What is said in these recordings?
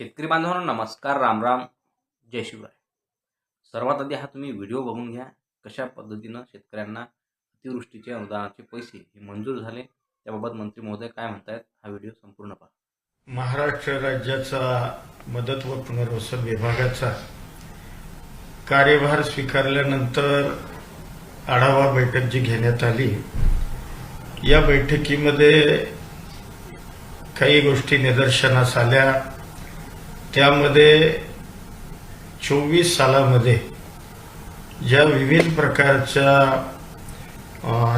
शेतकरी बांधवांना नमस्कार राम राम जय शिवराय. सर्वात आधी हा तुम्ही व्हिडिओ बघून घ्या कशा पद्धतीनं शेतकऱ्यांना अतिवृष्टीचे अनुदानाचे पैसे हे मंजूर झाले त्याबाबत मंत्री महोदय काय म्हणतायत हा व्हिडिओ संपूर्ण पहा. महाराष्ट्र राज्याचा मदत व पुनर्वसन विभागाचा कार्यभार स्वीकारल्यानंतर आढावा बैठक जी घेण्यात आली या बैठकीमध्ये काही गोष्टी निदर्शनास आल्या. त्यामध्ये चोवीस सालामध्ये ज्या विविध प्रकारच्या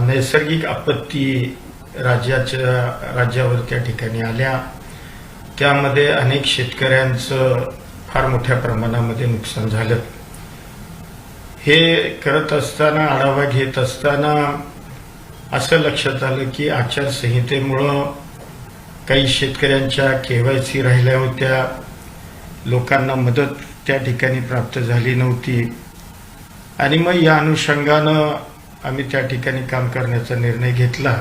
नैसर्गिक आपत्ती राज्याच्या राज्यावर त्या ठिकाणी आल्या त्यामध्ये अनेक शेतकऱ्यांचं फार मोठ्या प्रमाणामध्ये नुकसान झालं. हे करत असताना आढावा घेत असताना असं लक्षात आलं की आचारसंहितेमुळं काही शेतकऱ्यांच्या केवायसी राहिल्या होत्या लोकांना मदत त्या ठिकाणी प्राप्त झाली नव्हती. आणि मग या अनुषंगानं आम्ही त्या ठिकाणी काम करण्याचा निर्णय घेतला.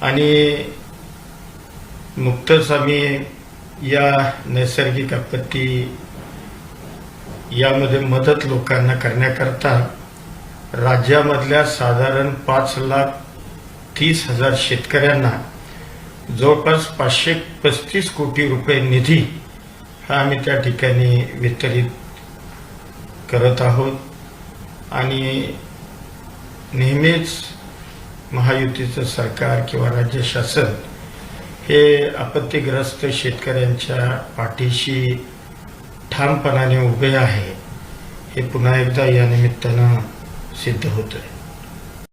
आणि नुकतंच आम्ही या नैसर्गिक आपत्ती यामध्ये मदत लोकांना करण्याकरता राज्यामधल्या साधारण पाच लाख तीस हजार शेतकऱ्यांना जवळपास पाचशे पस्तीस कोटी रुपये निधी हा आम्ही त्या ठिकाणी वितरित करत आहोत. आणि नेहमीच महायुतीचं सरकार किंवा राज्य शासन हे आपत्तीग्रस्त शेतकऱ्यांच्या पाठीशी ठामपणाने उभे आहे हे पुन्हा एकदा या निमित्तानं सिद्ध होतं आहे